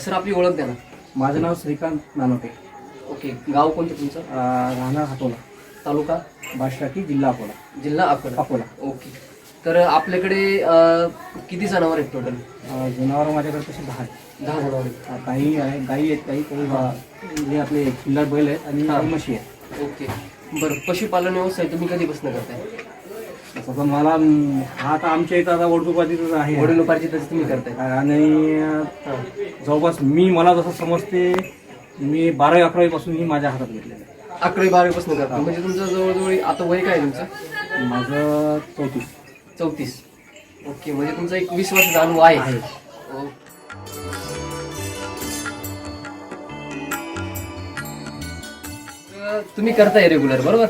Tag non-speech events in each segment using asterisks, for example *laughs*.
Sir आपली ओळख द्या ना. माझं नाव श्रीकांत नानोटे. ओके गाव कोणतं तुमचं? अं, राहणार हातोला. तालुका बाशराकी जिल्हा अकोला. जिल्हा अकोला. अकोला. ओके. तर आपल्याकडे अं, किती जनावर आहेत टोटल अं, जनावरं माझ्याकडे तसे दहा आहेत. दहा जनावर आहेत. अं, काही आहे गाई आहेत काही काही बा- जे आपले खिल्लार बैल आहेत आणि. काही म्हशी आहेत. ओके. बरं पशुपालन व्यवसाय तुम्ही कधीपासून करताय? पण मला हा आता आमच्या इथं आता वडदुपातीच आहे. वडिलोपार्जितच तुम्ही करताय. आणि जवळपास मी मला जसं समजते मी बारावी अकरावी पासून ही माझ्या हातात घेतलेलं आहे. अकरावी बारावीपासून करता. म्हणजे तुमचं जवळजवळ आता वय काय आहे तुमचं? माझं चौतीस. चौतीस. ओके म्हणजे तुमचा एक वीस वर्षाचा अनुभव आहे. आहे. तुम्ही करताय रेग्युलर बरोबर?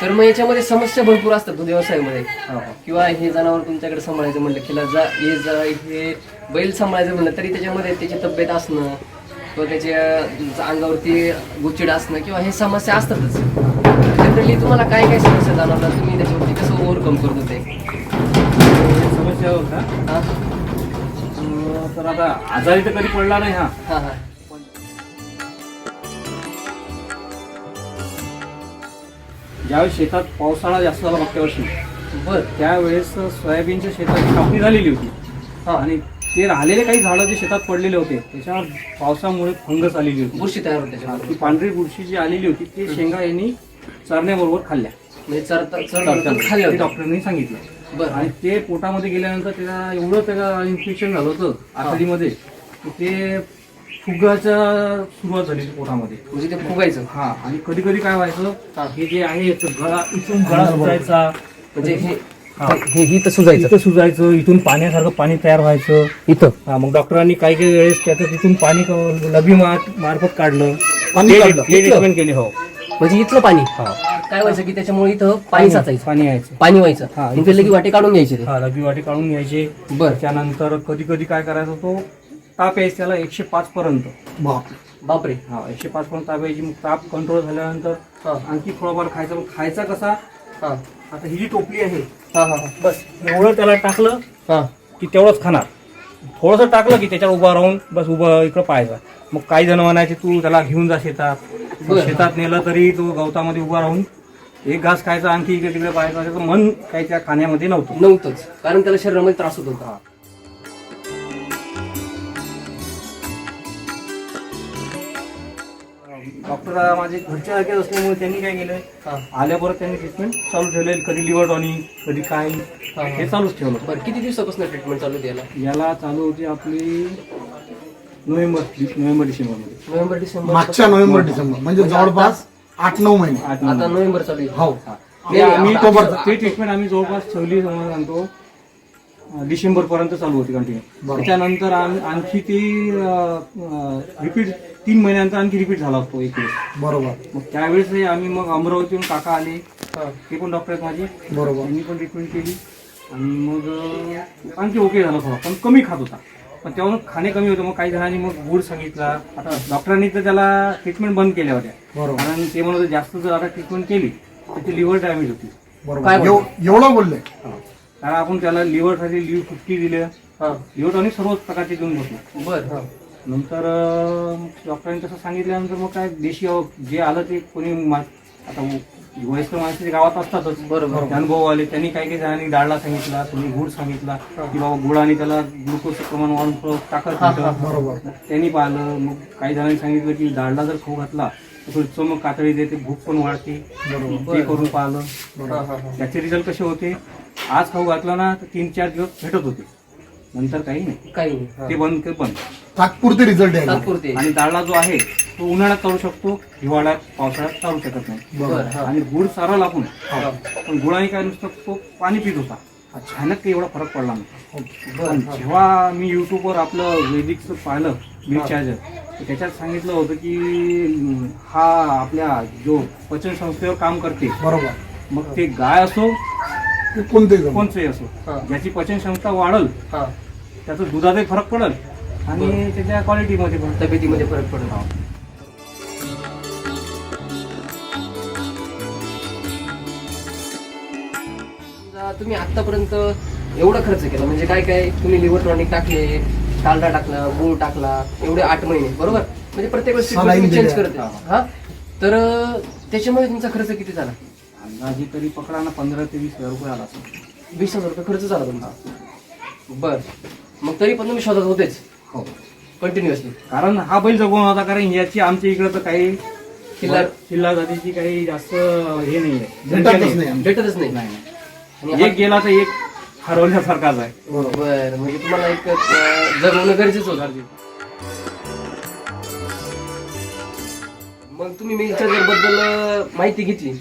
तर मग याच्यामध्ये समस्या भरपूर असतात दूध व्यवसायामध्ये. हो, हो. किंवा हे जनावर तुमच्याकडे सांभाळायचं म्हणलं की जा हे जा हे बैल सांभाळायचं म्हणलं तरी त्याच्यामध्ये त्याची तब्येत असणं किंवा त्याच्या अंगावरती गुचिड असणं किंवा हे समस्या असतातच. जनरली तुम्हाला काय काय समस्या जाणवतात तुम्ही त्याच्यावरती कसं ओव्हरकम करत होते समस्या होता. हा. तर आता आजारी तर कधी पडला नाही हा. हा हा. ज्यावेळेस शेतात पावसाळा जास्त झाला मागच्या वर्षी बर त्यावेळेस सोयाबीनच्या शेताची कापणी झालेली होती. हा. आणि ते राहिलेले काही झाडं जे शेतात पडलेले होते त्याच्यावर पावसामुळे फंगस आलेली होती. बुरशी तयार होते त्याच्यामध्ये. ती पांढरी बुरशी जी आलेली होती ती शेंगा यांनी चरण्याबरोबर खाल्ल्या. म्हणजे चरता चर खाल्ले ते होते डॉक्टरांनी सांगितलं. बर. आणि ते पोटामध्ये गेल्यानंतर त्याला एवढं त्याला इन्फेक्शन झालं होतं आतडीमध्ये की ते फुगाच्या सुरुवात झाली पोटामध्ये. म्हणजे ते फुगायचं. हा आणि कधी कधी काय व्हायचं हा. हे जे आहे गळा इथून गळा सुजायचा. म्हणजे हे हा. हे ही तर सुजायचं. इथं सुजायचं इथून पाण्यासारखं पाणी तयार व्हायचं. इथं. हा मग डॉक्टरांनी काही काही वेळेस त्याचं तिथून पाणी क- लबी मार- मार्फत काढलं. पाणी ते- काढलं? ते केली हो. म्हणजे इथलं पाणी. हा. काय व्हायचं की त्याच्यामुळे इथं पाणी साचायचं. पाणी यायचं. पाणी व्हायचं. हा, मग ते लगी वाटे काढून घ्यायचे ते. हा लबी वाटी काढून घ्यायचे. बर. त्याच्यानंतर कधी कधी काय करायचं तो ताप यायचा त्याला एकशे पाच पर्यंत. बाप बापरे. हा एकशे पाच पर्यंत ताप यायची. मग ताप कंट्रोल झाल्यानंतर हा. आणखी थोडाफार खायचा. मग खायचा कसा? हा. आता ही जी टोपली आहे हा हा हा. बस. एवढं त्याला टाकलं हा. की तेवढंच खाणार. थोडंसं टाकलं की त्याच्यावर उभा राहून बस उभं इकडं पाहायचा. मग काही जण म्हणायचे तू त्याला घेऊन जा शेतात. बरं. शेतात नेलं तरी तो गवतामध्ये उभा राहून एक घास खायचा आणखी इकडे तिकडे पाहायचा. त्याचं मन काही त्या खाण्यामध्ये नव्हतं. नव्हतंच. कारण त्याला शरीरामध्ये त्रास होत होता. डॉक्टर माझे घरच्या जागेत असल्यामुळे त्यांनी काय केलं आल्याबरोबर त्यांनी ट्रीटमेंट चालू ठेवले कधी लिव्हर टॉनिक कधी काय? हा, चालूच ठेवलं. बरं किती दिवसापासून ट्रीटमेंट चालू द्यायला याला? चालू होती आपली नोव्हेंबर नोव्हेंबर डिसेंबरमध्ये. November December. मागच्या नोव्हेंबर डिसेंबर. म्हणजे जवळपास आठ नऊ महिने. आठ आता नऊ नोव्हेंबर चालू आहे. हो. ते आम्ही. ते ट्रीटमेंट आम्ही जवळपास ठेवली समजा सांगतो. डिसेंबर पर्यंत चालू होती कंटिन्यू. त्याच्यानंतर आम- आणखी ती रिपीट तीन महिन्यानंतर आणखी रिपीट झाला असतो एक वेळेस बरोबर. मग त्यावेळेस आम्ही मग अमरावतीहून काका आले. हा. ते पण डॉक्टर आहेत माझे. बरोबर. त्यांनी पण ट्रीटमेंट केली. आणि मग अं, आणखी ओके झाला थोडा. पण कमी खात होता. पण तेव्हा खाणे कमी होते. मग काही जणांनी मग गुड सांगितला. आता डॉक्टरांनी तर त्याला ट्रीटमेंट बंद केल्या होत्या. बरोबर. कारण ते म्हणत होते, जास्त जर आता ट्रीटमेंट केली तर ती लिव्हर डॅमेज होती. बरोबर. एव- एवढं बोलले. कारण आपण त्याला लिव्हरसाठी लिव्ह फिफ्टी दिले? हा. लिव्हर टॉनिक सर्वच प्रकारचे देऊन बसलो. बर. हा. नंतर डॉक्टरांनी तसं सांगितल्यानंतर मग काय देशी जे आलं ते कोणी मा- आता वयस्कर माणसं गावात असतातच बरोबर. अनुभव आले त्यांनी काही काही जणांनी डाळला सांगितला कोणी गुड सांगितला की बाबा गुळाने त्याला ग्लुकोजचं प्रमाण वाढून ताकद. बरोबर. त्यांनी पाहिलं मग काही जणांनी सांगितलं की डाळला जर खाऊ घातला तर थोडी चमक कातळी देते भूक पण वाढते. बरोबर. ते करून पाहिलं. त्याचे रिझल्ट कसे होते? आज खाऊ घातला ना तर तीन चार दिवस भेटत होते. नंतर काही नाही. काही नाही. ते बंद ते बंद. तात्पुरते रिझल्ट आहे. तात्पुरते. आणि दाळला जो आहे तो उन्हाळ्यात चालू शकतो हिवाळ्यात पावसाळ्यात चालू शकत नाही. बर हा. आणि गुळ चारला आपण हा. पण गुळाने काय नुसतं तो पाणी पित होता. अचानक काही एवढा फरक पडला नाही बर पण. जेव्हा मी युट्यूबवर आपलं वैदिकचं पाहिलं मिल्क चार्जर तर त्याच्यात सांगितलं होतं की अं, हा आपल्या जो पचन संस्थेवर काम करते बरोबर. मग ते गाय असो ते कोणते कोणचंही असो हा. ज्याची पचन क्षमता वाढल हा. त्याचं दुधाचाही फरक पडल आणि त्याच्या क्वालिटीमध्ये पण. तब्येतीमध्ये फरक पडेल. समजा तुम्ही आतापर्यंत एवढा खर्च केला म्हणजे काय काय तुम्ही लिव्हर टॉनिक टाकले डालडा टाकला गूळ टाकला एवढे आठ महिने बरोबर? म्हणजे प्रत्येक वेळेस चेंज. करते. हा. तर अं, त्याच्यामुळे तुमचा खर्च किती झाला? अंदाजे तरी पकडा ना पंधरा ते वीस हजार रुपये आला. वीस हजार रुपये खर्च झाला तुमचा. बर. मग तरी पण तुम्ही शोधत होतेच. हो. कंटिन्युअसली कारण हा बैल जगवून होता कारण याची आमच्या इकडे तर काही खिल्लार जातीची काही जास्त हे नाही भेटतच नाही. आमच्या. भेटतच नाही. नाही आणि नाही. एक गेला तर एक हरवण्यासारखाच आहे. बर म्हणजे तुम्हाला एक अं, जगवणं गरजेचं होतं. मग तुम्ही चार्जरबद्दल माहिती घेतली.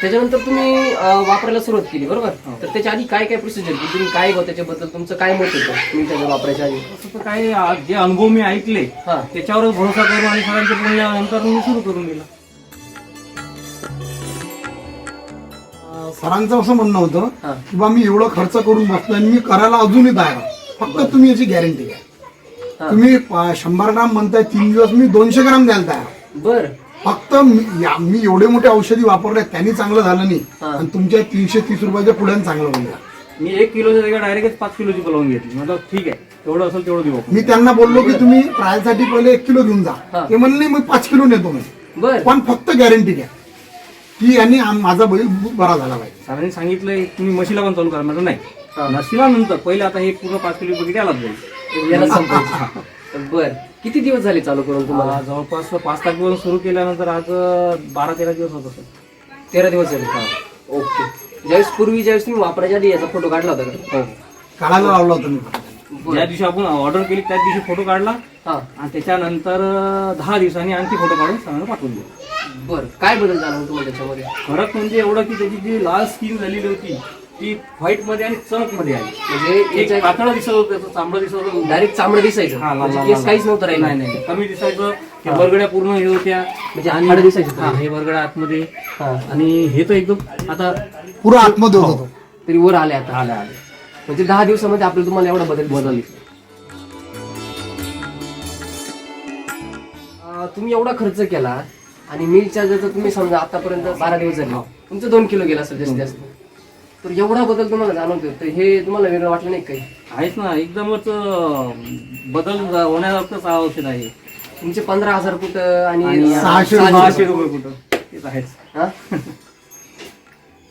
त्याच्यानंतर तुम्ही अं, वापरायला सुरुवात केली बरोबर? तर त्याच्या आधी काय काय प्रोसिजर केली तुम्ही काय बघ त्याच्याबद्दल तुमचं काय मत होतं? मिल चार्जर वापरायच्या आधी? तर काही आ- जे अनुभव मी ऐकले हा. त्याच्यावरच भरोसा करून आणि सरांच्या बोलल्यानंतर मी सुरू करून दिला. सरांचं असं म्हणणं होतं हा. की बा मी एवढं खर्च करून बसलो आणि मी करायला अजूनही तयार आहे. फक्त तुम्ही याची गॅरंटी घ्या हा. तुम्ही शंभर ग्राम म्हणताय तीन दिवस मी दोनशे ग्राम द्यायला तयार आहे. बर. फक्त मी या- मी एवढे मोठे औषधी वापरले त्यांनी चांगलं झालं नाही. हा. आणि तुमच्या तीनशे तीस रुपयाच्या पुढे चांगलं होईल मी एक किलोच्या जागा डायरेक्टच पाच किलोची बोलावून घेतली. म्हटलं ठीक आहे तेवढं असेल तेवढं देऊ आपण. मी त्यांना बोललो की तुम्ही ट्रायलसाठी पहिले एक किलो घेऊन जा. हा. ते म्हणले मी पाच किलो नेतो मी बर. पण फक्त गॅरंटी घ्या. की यांनी आम- माझा बैल बरा झाला पाहिजे. सरांनी सांगितलं तुम्ही म्हशीला पण चालू करा. म्हटलं हा. नाही म्हशीला नंतर पहिले आता हे पूर्ण पाच किलो यालाच जाईल याला बर. किती दिवस झाले चालू करून तुम्हाला? जवळपास पाच तारखेपासून सुरू केल्यानंतर आज बारा तेरा दिवस होत असेल. तेरा दिवस झाले ओके. ज्यावेळेस पूर्वी ज्यावेळेस तुम्ही वापरायच्या आधी याचा फोटो काढला होता का? हो. काढायला लावला होता मी. ज्या दिवशी आपण ऑर्डर केली त्याच दिवशी फोटो काढला. हा. आणि त्याच्यानंतर दहा दिवसांनी आणखी फोटो काढून सरांना पाठवून दिला. बर. काय बदल झाला तुम्हाला त्याच्यामध्ये? फरक म्हणजे एवढं की त्याची जी लाल स्किन झालेली होती ती व्हाईटमध्ये आणि चमकमध्ये आली. म्हणजे एक याच्या पातळ दिसत होतं त्याचं चांबडं दिसत होतं. डायरेक्ट चामडं दिसायचं. हा, ला- म्हणजे ला- केस ला- काहीच नव्हतं राहिलं. नाही नाही कमी दिसायचं हे. बरगड्या पूर्ण हे होत्या. म्हणजे हाडं दिसायची हा हे बरगड्या आतमध्ये. हा. आणि हे तर एकदम आता पुरा आतमध्ये होता तो. तरी वर आले आता. आले आले. म्हणजे दहा दिवसामध्ये आपल्याला तुम्हाला एवढा बदल बदल तुम्ही एवढा खर्च केला आणि मिल चार्जरचा तुम्ही समजा आतापर्यंत बारा दिवस झाले तुमचं दोन किलो गेला असेल जास्तीत जास्त. तर एवढा बदल तुम्हाला जाणवतोय? तर हे तुम्हाला वेगळं वाटलं नाही काही? आहेच ना एकदमच अं, बदल होण्यासारखंच औषध आहे. तुमचे पंधरा हजार फूट आणि आणि सहाशे सहाशे रुपये कुठं? तेच आहेच. हा?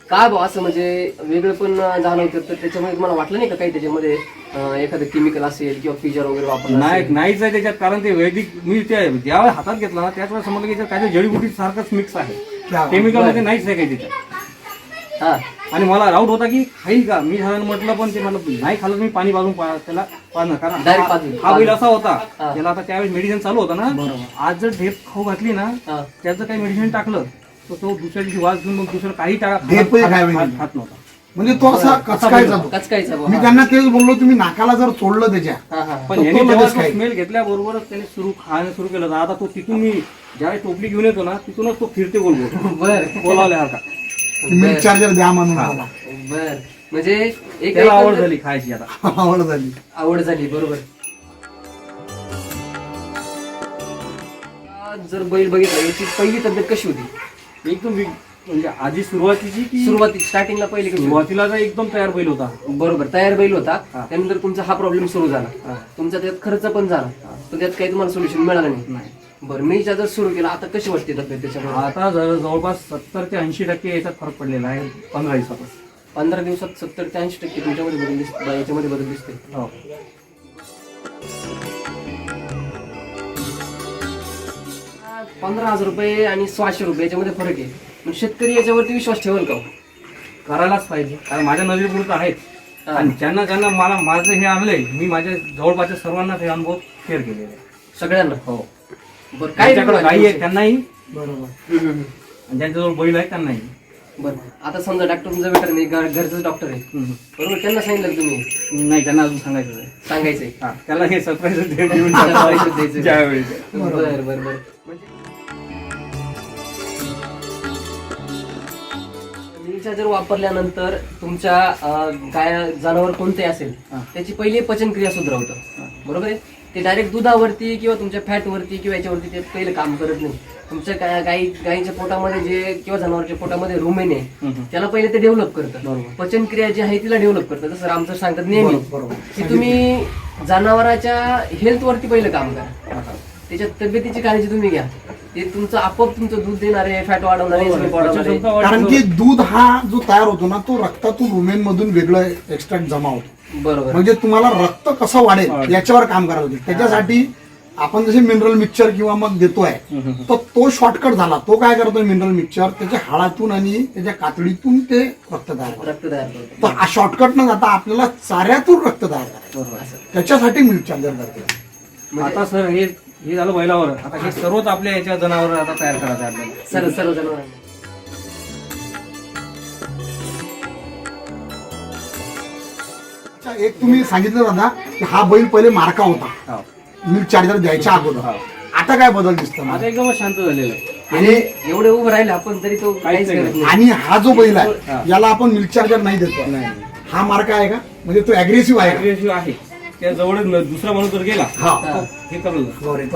काय भाऊ असं म्हणजे वेगळं पण जाणवतं तर त्याच्यामध्ये तुम्हाला वाटलं नाही का काही त्याच्यामध्ये अं, एखादं केमिकल असेल किंवा फिजर वगैरे वापरलं नाही असेल? नाहीच आहे त्याच्यात कारण ते वैदिक मी त्या ज्यावेळेस हातात घेतला ना त्याच वेळेस समजलं की त्याच्यात काय जडीबुटी सारखंच मिक्स आहे. केमिकलमध्ये नाहीच आहे काही त्याच्यात. हा. आणि मला डाऊट होता की खाईल का? मी साधारण म्हटलं पण ते मला नाही खाल्लं मी पाणी पाजून पा- त्याला पाजणं कारण Direct हा- पाजून. हा बैल असा होता. हा. त्याला आता त्यावेळेस मेडिसिन चालू होता ना. आज जर ढेप खाऊ घातली ना हा. त्याचं काही मेडिसिन टाकलं तर तो दुसऱ्या दिवशी वाज घेऊन मग दुसरं काही टाका ढेपही खात- खावी खात नाही. खात नव्हता. म्हणजे तो असा कचकायचा तो. कचकायचा बुवा. मी त्यांना तेच बोललो तुम्ही नाकाला जर सोडलं त्याच्या हा हा. पण तो- याने तो जेव्हा लगेच खाईल. स्मेल घेतल्याबरोबरच त्याने सुरू खाणं सुरू केलं. आता तो तिथून मी ज्यावेळेस टोपली घेऊन येतो ना तिथूनच तो फिरते गोल गोल बर. बोलावल्यासारखा. मिल्क चार्जर द्या म्हणून. बर. म्हणजे एक त्याला आवड झाली खायची आता. आवड झाली. आवड झाली बरोबर. आज जर बैल बघितला याची पहिली तब्येत कशी होती? एकदम वी- म्हणजे आधी सुरुवातीची की सुरुवाती स्टार्टिंगला पहिली कशी होती? सुरुवातीला तर एकदम तयार बैल होता. बरोबर तयार बैल होता. हा. त्यानंतर तुमचा हा प्रॉब्लेम सुरू झाला. हा. तुमचा त्यात खर्च पण झाला. तर त्यात काही तुम्हाला सोल्युशन मिळालं नाही. नाही. बरं मी जर सुरू केला आता कशी वाटते तब्येत त्याच्यामध्ये? आता जर जवळपास सत्तर ते ऐंशी टक्के याच्यात फरक पडलेला आहे पंधरा दिवसापासून. पंधरा दिवसात सत्तर ते ऐंशी टक्के तुमच्यामध्ये बदल दिसते याच्यामध्ये बदल दिसते हो. पंधरा हजार रुपये आणि सहाशे रुपये याच्यामध्ये फरक आहे. पण शेतकरी याच्यावरती विश्वास ठेवल का हो? करायलाच पाहिजे. कारण माझ्या नजरेपुरतं आहेत. आणि ज्यांना ज्यांना मला माझं हे आणलंय मी माझ्या जवळपासच्या सर्वांना हे अनुभव शेअर केलेले आहे. सगळ्यांना? हो. बरं काय ज्यांच्याकडे गाई आहे त्यांनाही. बरोबर. हम्म, हम्म, आणि ज्यांच्याजवळ बैल आहे त्यांनाही. बरं आता समजा डॉक्टर तुमचा वेटर नाही घर- घरचाच डॉक्टर आहे. हम्म. बरोबर त्यांना सांगितलं का तुम्ही? नाही त्यांना अजून सांगायचं आहे सांगायचंय. हा, त्याला हे सरप्राईज देऊन *laughs* Surprise द्यायचं. ज्यावेळी. बर बर बर. म्हणजे जर वापरल्यानंतर तुमच्या अं, गाय जनावर कोणते असेल हा. त्याची पहिली पचनक्रिया सुधारवतं. बरोबर आहे? ते डायरेक्ट दुधावरती किंवा तुमच्या फॅटवरती किंवा याच्यावरती ते पहिलं काम करत नाही. तुमच्या गा- गाई गाईच्या पोटामध्ये जे किंवा जनावरच्या पोटामध्ये रुमेन आहे हम्म. त्याला पहिले ते डेव्हलप करतं बरोबर. पचनक्रिया जी आहे तिला डेव्हलप करतं जसं रामसर सांगतात नेहमी बरोबर, बरोबर. की तुम्ही जनावराच्या हेल्थ वरती पहिलं काम करा. त्याच्या तब्येतीची काळजी तुम्ही घ्या. ते तुमचं आपोआप तुमचं दूध देणारे फॅट वाढवणारे वाढवणारे कारण की दूध हा जो तयार होतो ना तो रक्तातून रुमेन मधून वेगळं एक्स्ट्रॅक्ट जमा होतो. बरोबर. म्हणजे तुम्हाला रक्त कसं वाढेल याच्यावर काम करायला होते. त्याच्यासाठी आपण जसे मिनरल मिक्सचर किंवा मग देतोय तर तो शॉर्टकट झाला. तो काय करतोय मिनरल मिक्सचर त्याच्या हाडातून आणि त्याच्या कातडीतून ते रक्त तयार करतो. रक्त तयार करतो. तर शॉर्टकट न जाता आपल्याला चाऱ्यातून रक्त तयार करायचं. त्याच्यासाठी मिल्क चार्जर करते म्हणजे आता सर हे हे झालं बैलावर. आता हे सर्वच आपल्या याच्या जनावर आता तयार करायचं आपल्याला. सर्व सर्व जनावरांना एक तुम्ही सांगितलं दादा की हा बैल पहिले मार्का होता. हो. मिल्क चार्जर द्यायच्या अगोदर. हो. आता काय बदल दिसतो आता एकदम शांत झालेलं आहे. आणि एवढे उभं राहिले आपण तरी तो काहीच. करत नाही. आणि हा जो बैल हा. आहे याला आपण मिल्क चार्जर नाही देतो. नाही. हा मार्का आहे का? म्हणजे तो अग्रेसिव्ह आहे का? Aggressive आहे. त्या जवळ दुसरा माणूस जर गेला हा. तो हे करल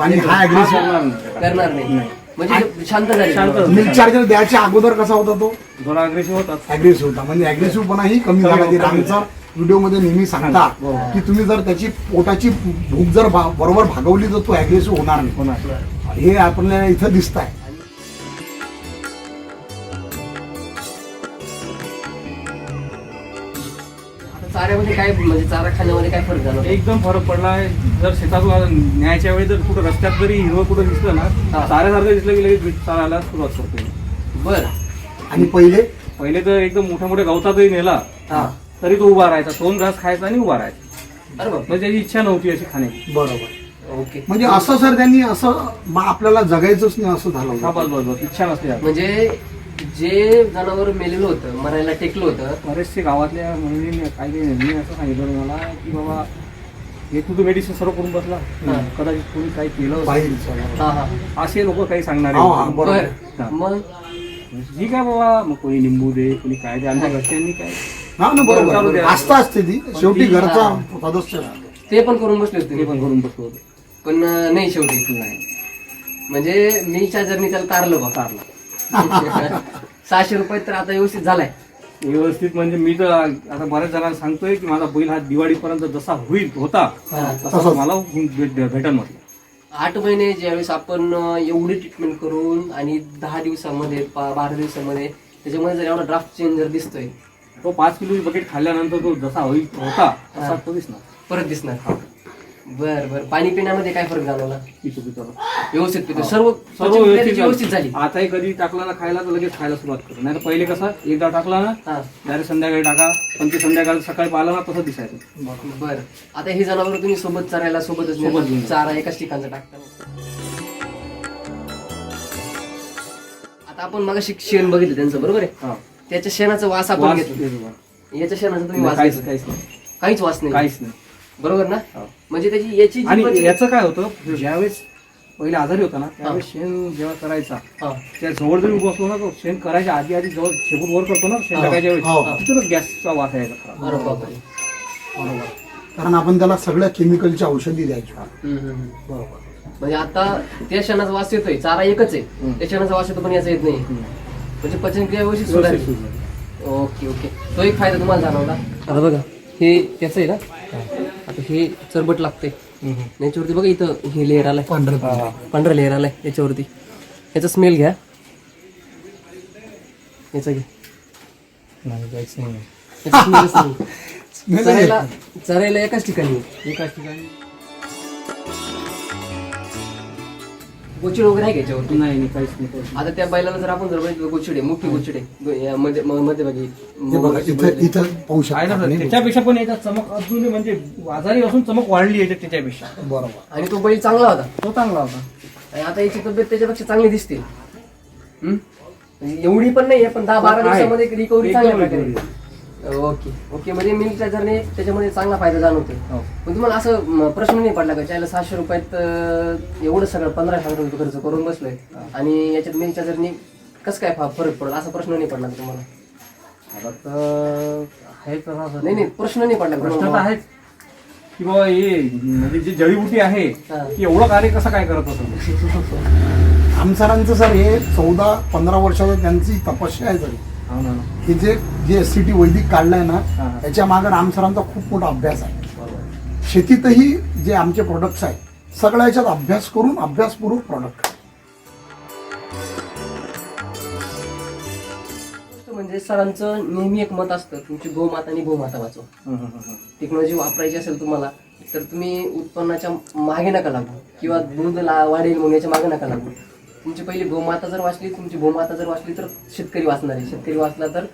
आणि हा हा अग्रेसिव्ह करणार नाही. करणार नाही. म्हणजे शांत झाले शांत मिल्क चार्जर द्यायच्या अगोदर कसा होता तो? थोडा अग्रेसिव्ह होतात अग्रेसिव्ह होता. म्हणजे अग्रेसिव्ह पण ही कमी झाला रामचा व्हिडिओमध्ये नेहमी सांगता की तुम्ही जर त्याची पोटाची भूक जर भा- बरोबर भागवली तर तो अग्रेसिव्ह होणार नाही. होणार हे आपल्याला इथं दिसत आहे आता चाऱ्यामध्ये काय म्हणजे चारा खाण्यामध्ये काय फरक झाला एकदम फरक पडलाय जर शेतातून न्यायच्या वेळी जर कुठं रस्त्यात जरी हिरवं कुठं दिसलं ना हा. साऱ्यासारखं दिसलं की लगेच चालायला सुरुवात करतो. बर. आणि पहिले? पहिले तर एकदम मोठ्या मोठ्या गवतातही नेला. हा. तरी तो उभा राहायचा दोन घास खायचा आणि उभा राहायचा अरे बाप म्हणजे त्याची इच्छा नव्हती अशी खाण्याची बरोबर ओके म्हणजे असं सर त्यांनी असं बा आपल्याला जगायचंच नाही असं झालं हा होतं. बस बस बस इच्छा नसली. म्हणजे जे जनावर मेलेलं होतं मरायला टेकलं होतं बरेचसे गावातल्या मुलींनी काही काही मी असं सांगितलं मला की बाबा हे तू तर मेडिसिन सर्व करून बसला हा. कदाचित कोणी काही केलं असेल. बरोबर. हा हा असे लोक काही सांगणार हा, हा, बरोबर. बर हा. मग ठीक आहे बाबा मग कोणी लिंबू दे कोणी काय दे आमच्या घरच्यांनी काय हा ना चालू बरोबर द्या. आस्था असते ती शेवटी ती- घरचा हा. सदस्य. ते पण करून बसले ते होते पण करून बसलो होतो पण नाही शेवटी नाही म्हणजे मी चार्जरनी त्याला तारलं बा चारला *laughs* सहाशे रुपये तर आता व्यवस्थित झालाय व्यवस्थित म्हणजे मी तर आता बऱ्याच जणांना सांगतोय की माझा बैल हा दिवाळीपर्यंत जसा होईल होता हा. तसा मला भेट- भेटन म्हटलं आठ महिने ज्यावेळेस आपण एवढी ट्रीटमेंट करून आणि दहा दिवसामध्ये बारा दिवसामध्ये त्याच्यामध्ये जर एवढा ड्राफ्ट चेंज जर दिसतोय तो पाच किलो बकेट खाल्ल्यानंतर तो जसा होईल होता तसा तो दिसणार. परत दिसणार. बर बर. पाणी पिण्यामध्ये काय फरक जाणवला? पितो पितो. व्यवस्थित पितो. सर्व सर्व व्यवस्थित व्यवस्थित झाली. आताही कधी टाकला ना खायला तर लगेच खायला सुरुवात करतो नाही तर पहिले कसं एकदा टाकला ना हा. डायरेक्ट संध्याकाळी टाका. पण ते संध्याकाळी सकाळी पाहिलं ना तसं दिसायचं. बर. आता हे जनावर तुम्ही सोबत चरायला सोबतच सोबत. घेऊन. चारा एकाच ठिकाणचा टाकता. आता आपण मग शेण बघितलं त्यांचं बरोबर आहे? हा. त्याच्या शेणाचा वास आपण वास घेतला येतो बा. याच्या शेणाचा तुम्ही वास काहीच घेतला. काहीच नाही काहीच वास नाही काहीच नाही बरोबर ना हो. म्हणजे त्याची याची जी आणि पचन- याचं काय होतं ज्यावेळेस पहिले आजारी होता ना त्यावेळेस शेण जेव्हा करायचा हा. त्या जवळ जरी उभं असलो ना तो शेण करायच्या आधी आधी जवळ शेपूट वर करतो ना शेण टाकायच्या हो. वेळेस तिथूनच गॅसचा वास यायचा खरा. अरे बापरे. बरोबर कारण आपण त्याला सगळ्या केमिकलच्या औषधी द्यायच्या हम्म, हम्म, हम्म. बरोबर म्हणजे आता त्या क्षणाचा वास येतोय चारा एकच आहे. त्या क्षणाचा वास येतो पण याचा येत नाही हम्म. म्हणजे पचनक्रिया व्यवस्थित सुधारली. Okay okay. तो एक फायदा तुम्हाला जाणवला. आता बघा हे त्याचं आहे ना? आता हे चरबट लागते याच्यावरती बघा इथं हे लेअर आलाय. पांढरं पांढरा लेअर आलाय याच्यावरती. याचा स्मेल घ्या. याचा घ्या. नाही *laughs* चरायला चरायला एकाच ठिकाणी. एकाच ठिकाणी. गोचिड वगैरे आहे का याच्यावरती नाही नाही काहीच नाही काहीच आता त्या बैलाला जर आपण जर बघितलं गोचिड आहे मोठी गोचिड आहे. मध्ये हे बघा इथं इथं पाहू नाही. आहे ना शकता सर, त्याच्यापेक्षा पण याच्यात चमक अजून म्हणजे आजारी असून चमक वाढली याच्यात त्याच्यापेक्षा. बरोबर. आणि तो बैल चांगला होता. तो चांगला होता. आणि आता याची तब्येत त्याच्यापेक्षा चांगली दिसते. हम्म? एवढी पण नाही पण दहा बारा आहे. दिवसामध्ये रिकव्हरी चांगल्या Recovery, प्रकारे. ओके. ओके म्हणजे मिल्क चार्जरने त्याच्यामध्ये चांगला फायदा जाणवतो हो. पण तुम्हाला असं प्रश्न नाही पडला का? त्याला सहाशे रुपयात अं, एवढं सगळं पंधरा हजार रुपये खर्च करून बसलोय. आणि याच्यात मिल्क चार्जरने कसं काय फा- फरक पडला? असा प्रश्न नाही पडला का तुम्हाला? आता तर आहे सर. नाही नाही प्रश्न नाही पडला का प्रश्न तर तुम्हाला? आहेच. की बाबा हे म्हणजे जी जडीबुटी आहे हा. की एवढं कार्य कसं काय करत असं आमसरांचं सर हे चौदा पंधरा वर्षाचं त्यांची तपस्या आहे सर. हो ना. हे जे जे एस सी टी वैदिक काढलंय ना. त्याच्यामागे रामसरांचा खूप मोठा अभ्यास आहे. शेतीतही जे आमचे प्रोडक्ट्स आहेत सगळ्या याच्यात अभ्यास करून अभ्यासपूर्वक प्रॉडक्ट म्हणजे सरांचं नेहमी एक मत असतं तुमची गोमाता आणि गोमाता वाचवा. टेक्नॉलॉजी वापरायची असेल तुम्हाला तर तुम्ही उत्पन्नाच्या मागे नका लागू. किंवा दूध ला- वाढेल म्हणून याच्या मागे नका लागू. तुमची पहिली गोमाता जर वाचली तुमची गोमाता जर वाचली तर शेतकरी वाचणार आहे. शेतकरी वाचला तर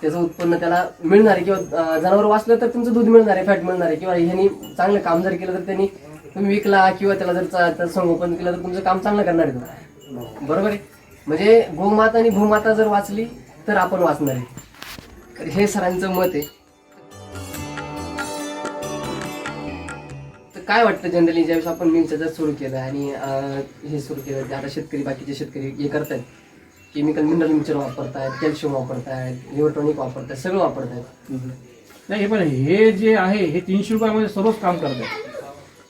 त्याचं उत्पन्न त्याला मिळणार आहे किंवा जनावर वाचलं तर तुमचं दूध मिळणार आहे फॅट मिळणार आहे किंवा ह्यांनी चांगलं काम जर केलं तर त्यांनी तुम्ही विकला किंवा त्याला जर चा- त्याचं संगोपन केलं तर तुमचं काम चांगलं करणार आहे. बरोबर आहे? म्हणजे गोमाता आणि भूमाता जर वाचली तर आपण वाचणार आहे. तर हे सरांचं मत आहे. काय वाटतं जनरली ज्यावेळेस आपण मिलचं जर सुरू केलं आणि हे सुरू केलं आता शेतकरी बाकीचे शेतकरी हे करतायत केमिकल मिनरल मिक्सर वापरतायत कॅल्शियम वापरतायत इलेक्ट्रॉनिक वापरतायत सगळं वापरतायत. नाही हे पण हे जे आहे हे तीनशे रुपयामध्ये सर्वच काम करत आहे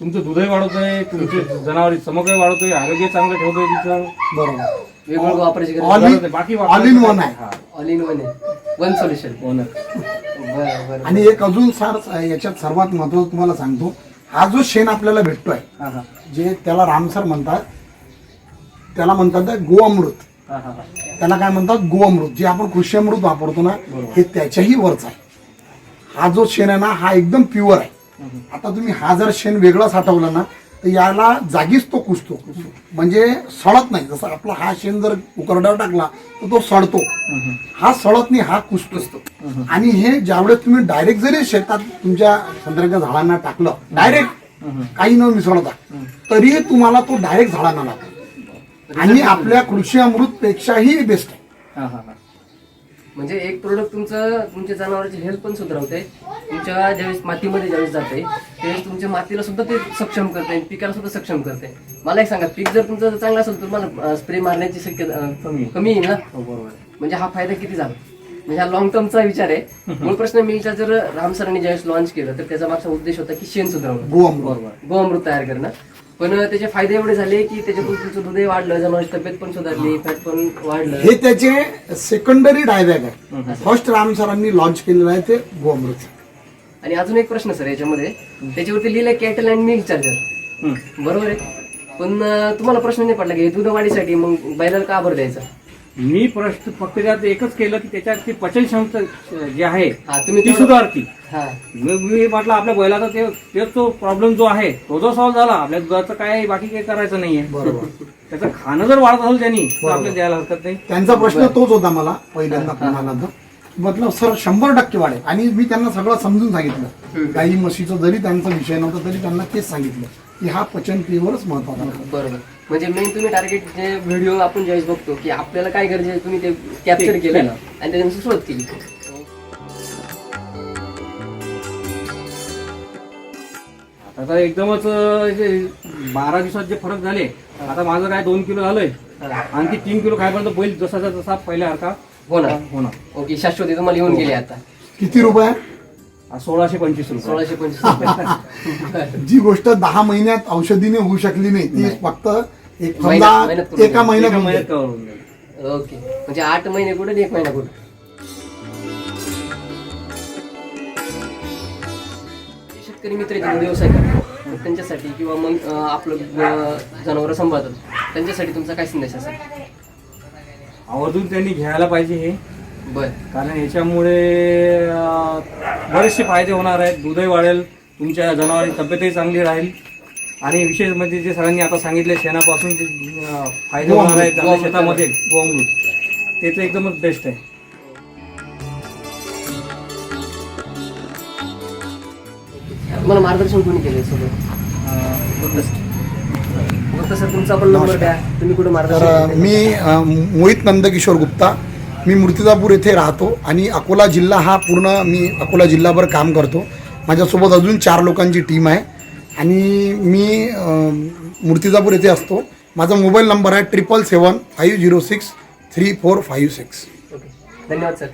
तुमचं दूधही वाढवतंय तुमचे जनावरी समग्र वाढवतोय आरोग्य चांगलं ठेवतोय तिचं बरोबर. वेगवेगळं वापरायची गरज नाही. बाकी all in one आहे. हा ऑल इन वन आहे. वन सोल्युशन हो ना बरं बरं आणि एक अजून सर याच्यात सर्वात महत्वाचं तुम्हाला सांगतो हा जो शेण आपल्याला भेटतोय जे त्याला रामसर म्हणतात त्याला म्हणतात गोअमृत त्याला काय म्हणतात? गोअमृत जे आपण कृषी अमृत वापरतो ना. हे त्याच्याही वरच आहे. हा जो शेण आहे ना हा एकदम प्युअर आहे. आता तुम्ही हा जर शेण वेगळा साठवला ना तर याला जागीच तो कुसतो. म्हणजे सडत नाही. जसं आपला हा शेण जर उकरड्यावर टाकला तर तो सडतो हा सडत नाही हा कुसतो. आणि हे ज्यावेळेस तुम्ही डायरेक्ट जरी शेतात तुमच्या संत्र्याच्या झाडांना टाकलं डायरेक्ट काही न मिसळता तरीही तुम्हाला तो डायरेक्ट झाडांना लागतो. आणि आपल्या कृषी अमृत पेक्षाही बेस्ट आहे म्हणजे एक प्रोडक्ट तुमचं तुमच्या जनावरांची हेल्थ पण सुधारवते. तुमच्या ज्यावेळेस मातीमध्ये ज्यावेळेस जाते त्यावेळेस तुमच्या मातीला सुद्धा ते सक्षम करते आणि पिकाला सुद्धा सक्षम करते. मला एक सांगा पीक जर तुमचं चांगलं असेल तर तुम्हाला स्प्रे मारण्याची शक्यता कमी. कमी येईल ना? हो बरोबर. म्हणजे हा फायदा किती झाला? म्हणजे हा लॉंग टर्मचा विचार आहे. मूळ प्रश्न मिलचा जर राम सरांनी ज्यावेळेस लॉन्च केलं तर त्याचा मागचा उद्देश होता की शेण बरोबर गोअमृत तयार करणं. पण त्याचे फायदे एवढे झाले की त्याच्यातून तुमचं दूधही वाढलं जनावरांची तब्येत पण सुधारली फॅट पण वाढलं. हे त्याचे सेकंडरी डायबॅग आहे फर्स्ट राम सरांनी लॉन्च केलेलं आहे ते गोअमृत आणि अजून एक प्रश्न सर याच्यामध्ये. त्याच्यावरती लिहिलंय कॅटल अँड मिल्क चार्जर. बरोबर आहे. पण तुम्हाला प्रश्न नाही पडला की दूध वाढीसाठी मग बैलाला का बरं द्यायचं? मी प्रश्न फक्त त्यात एकच केलं की त्याच्यात ती पचन क्षमता जी आहे हा तुम्ही ती तेवढं- सुधारती. हा. मी म्हटलं आपल्या बैलाचा ते तेच तो प्रॉब्लेम जो आहे तो जो सॉल्व्ह झाला आपल्या दुधाचं काय बाकी काही करायचं नाहीये. बरोबर. त्याचं खाणं जर वाढत असेल त्यांनी तर आपल्याला द्यायला हरकत नाही. त्यांचा प्रश्न तोच होता मला पहिल्यांदा म्हटलं सर शंभर टक्के वाढेल. आणि मी त्यांना सगळं समजून सांगितलं. गाई म्हशीचा जरी त्यांचा विषय नव्हता तरी त्यांना तेच सांगितलं की हा पचन क्रियेवरच महत्त्वाचा आहे. बरोबर. म्हणजे मेन तुम्ही टार्गेट जे व्हिडिओ आपण ज्यावेळेस बघतो की आपल्याला काय गरजे आहे तुम्ही ते कॅप्चर केलं केलं. आणि त्याच्यानुसार सुरुवात केली. आता एकदमच जे बारा दिवसात जे फरक झाले आता माझं काय दोन किलो झालंय. आणखी तीन किलो खायपर्यंत बैल जसाचा तसा पहिल्यासारखा होणार. होणार. ओके शाश्वती तुम्हाला येऊन गेली आता. किती रुपये? सोळाशे पंचवीस रुपये. सोळाशे पंचवीस रुपये. *laughs* जी गोष्ट दहा महिन्यात औषधीने होऊ शकली नाही ती फक्त एक महिन्यात करून एका महिन्यात एका होऊन महिन्यात जाईल. cover होऊन जाईल. ओके. म्हणजे आठ महिने कुठे आणि एक महिना कुठे? शेतकरी मित्र आहेत, व्यवसाय करतात. तर त्यांच्यासाठी किंवा मग अं, आपलं जनावर सांभाळतात. त्यांच्यासाठी तुमचा काय संदेश असेल? आवर्जून त्यांनी घ्यायला पाहिजे हे. बर. कारण याच्यामुळे अं, बरेचसे फायदे होणार आहेत. दूधही वाढेल. तुमच्या जनावरांची तब्येतही चांगली राहील. आणि विशेष म्हणजे जे सरांनी आता सांगितले शेणापासून जे अं, फायदे होणार आहेत आपल्या. शेतामध्ये गोअमृत ते तर एकदमच बेस्ट आहे. तुम्हाला मार्गदर्शन कोणी केलं सोबत फक्त सर तुमचा पण नंबर द्या. तुम्ही कुठे तर मार्गदर्शन केलं? मी अ, मोहित नंदकिशोर गुप्ता. मी मूर्तिजापूर येथे राहतो आणि अकोला जिल्हा हा पूर्ण मी अकोला जिल्हाभर काम करतो. माझ्यासोबत अजून चार लोकांची टीम आहे. आणि मी मूर्तिजापूर येथे असतो. माझा मोबाईल नंबर आहे triple seven five zero six three four five six. Okay. धन्यवाद सर.